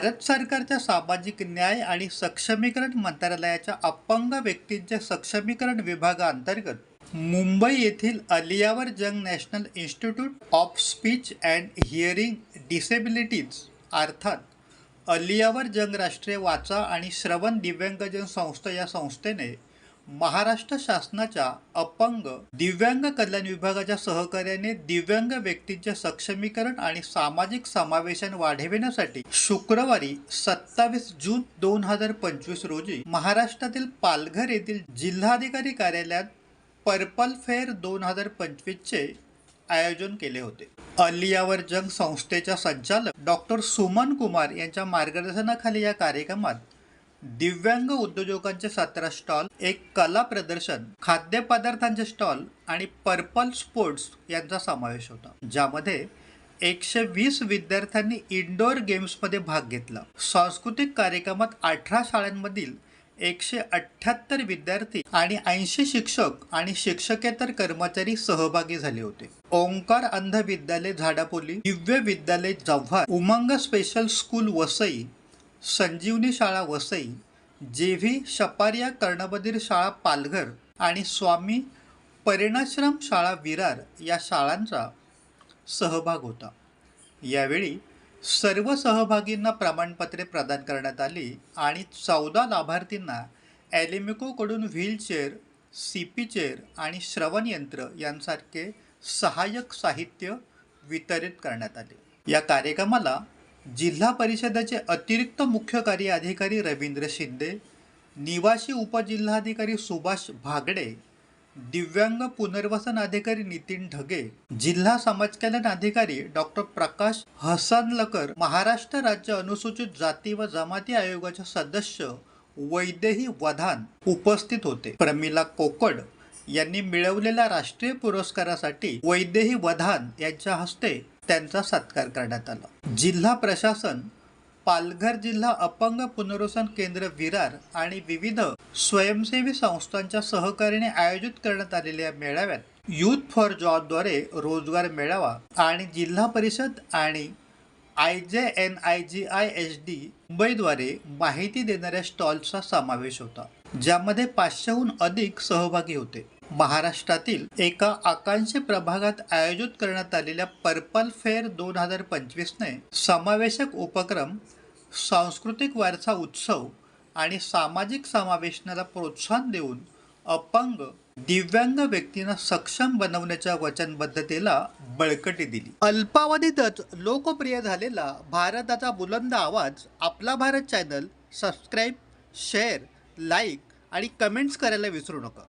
भारत सरकारच्या सामाजिक न्याय आणि सक्षमीकरण मंत्रालयाच्या अपंग व्यक्तींचे सक्षमीकरण विभागाअंतर्गत मुंबई येथील Aliyavar Jung National Institute of Speech and Hearing Disabilities अर्थात अलियावर जंग राष्ट्रीय वाचा आणि श्रवण दिव्यांगजन संस्था या संस्थेने महाराष्ट्र शासनाच्या अपंग दिव्यांग कल्याण विभागाच्या सहकार्याने दिव्यांग व्यक्तींचे सक्षमीकरण आणि सामाजिक समावेशन वाढविण्यासाठी शुक्रवारी सत्तावीस जून दोन हजार पंचवीस रोजी महाराष्ट्रातील पालघर येथील जिल्हाधिकारी कार्यालयात पर्पल फेअर दोन हजार पंचवीसचे आयोजन केले होते. अलियावर जंग संस्थेच्या संचालक डॉक्टर सुमन कुमार यांच्या मार्गदर्शनाखाली या कार्यक्रमात दिव्यांग उद्योजकांचे सतरा स्टॉल एक कला प्रदर्शन खाद्यपदार्थांचे स्टॉल आणि पर्पल स्पोर्ट्स यांचा समावेश होता. ज्यामध्ये एकशे वीस विद्यार्थ्यांनी इंडोर गेम्समध्ये भाग घेतला. सांस्कृतिक कार्यक्रमात अठरा शाळांमधील एकशे अठ्ठ्याहत्तर विद्यार्थी आणि ऐंशी शिक्षक आणि शिक्षकेतर कर्मचारी सहभागी झाले होते. ओंकार अंध विद्यालय झाडापोली दिव्य विद्यालय जव्हार उमंग स्पेशल स्कूल वसई संजीवनी शाळा वसई जे व्ही शपारिया कर्णबधीर शाळा पालघर आणि स्वामी परिणाश्रम शाळा विरार या शाळांचा सहभाग होता. यावेळी सर्व सहभागींना प्रमाणपत्रे प्रदान करण्यात आली आणि चौदा लाभार्थींना ॲलिमिकोकडून व्हीलचेअर सी पी चेअर आणि श्रवणयंत्र यांसारखे सहाय्यक साहित्य वितरित करण्यात आले. या कार्यक्रमाला जिल्हा परिषदेचे अतिरिक्त मुख्य कार्य अधिकारी रवींद्र शिंदे निवासी उपजिल्हाधिकारी सुभाष भागडे दिव्यांग पुनर्वसन अधिकारी नितीन ढगे जिल्हा समाज कल्याण अधिकारी डॉक्टर प्रकाश हसनलकर महाराष्ट्र राज्य अनुसूचित जाती व जमाती आयोगाचे सदस्य वैदेही वधान उपस्थित होते. प्रमिला कोकड यांनी मिळवलेल्या राष्ट्रीय पुरस्कारासाठी वैदेही वधान यांच्या हस्ते त्यांचा सत्कार करण्यात आला. जिल्हा प्रशासन पालघर जिल्हा अपंग पुनर्वसन केंद्र विरार आणि विविध स्वयंसेवी संस्थांच्या सहकार्याने आयोजित करण्यात आलेल्या मेळाव्यात युथ फॉर जॉबद्वारे रोजगार मेळावा आणि जिल्हा परिषद आणि I J N I G I H D मुंबईद्वारे माहिती देणाऱ्या स्टॉल्सचा समावेश होता ज्यामध्ये पाचशेहून अधिक सहभागी होते. महाराष्ट्रातील एका आकांक्षी प्रभागात आयोजित करण्यात आलेल्या पर्पल फेअर दोन हजार पंचवीसने समावेशक उपक्रम सांस्कृतिक वारसा उत्सव आणि सामाजिक समावेशनाला प्रोत्साहन देऊन अपंग दिव्यांग व्यक्तींना सक्षम बनवण्याच्या वचनबद्धतेला बळकटी दिली. अल्पावधीतच लोकप्रिय झालेला भारताचा बुलंद आवाज आपला Bharat channel subscribe share like आणि कमेंट्स करायला विसरू नका.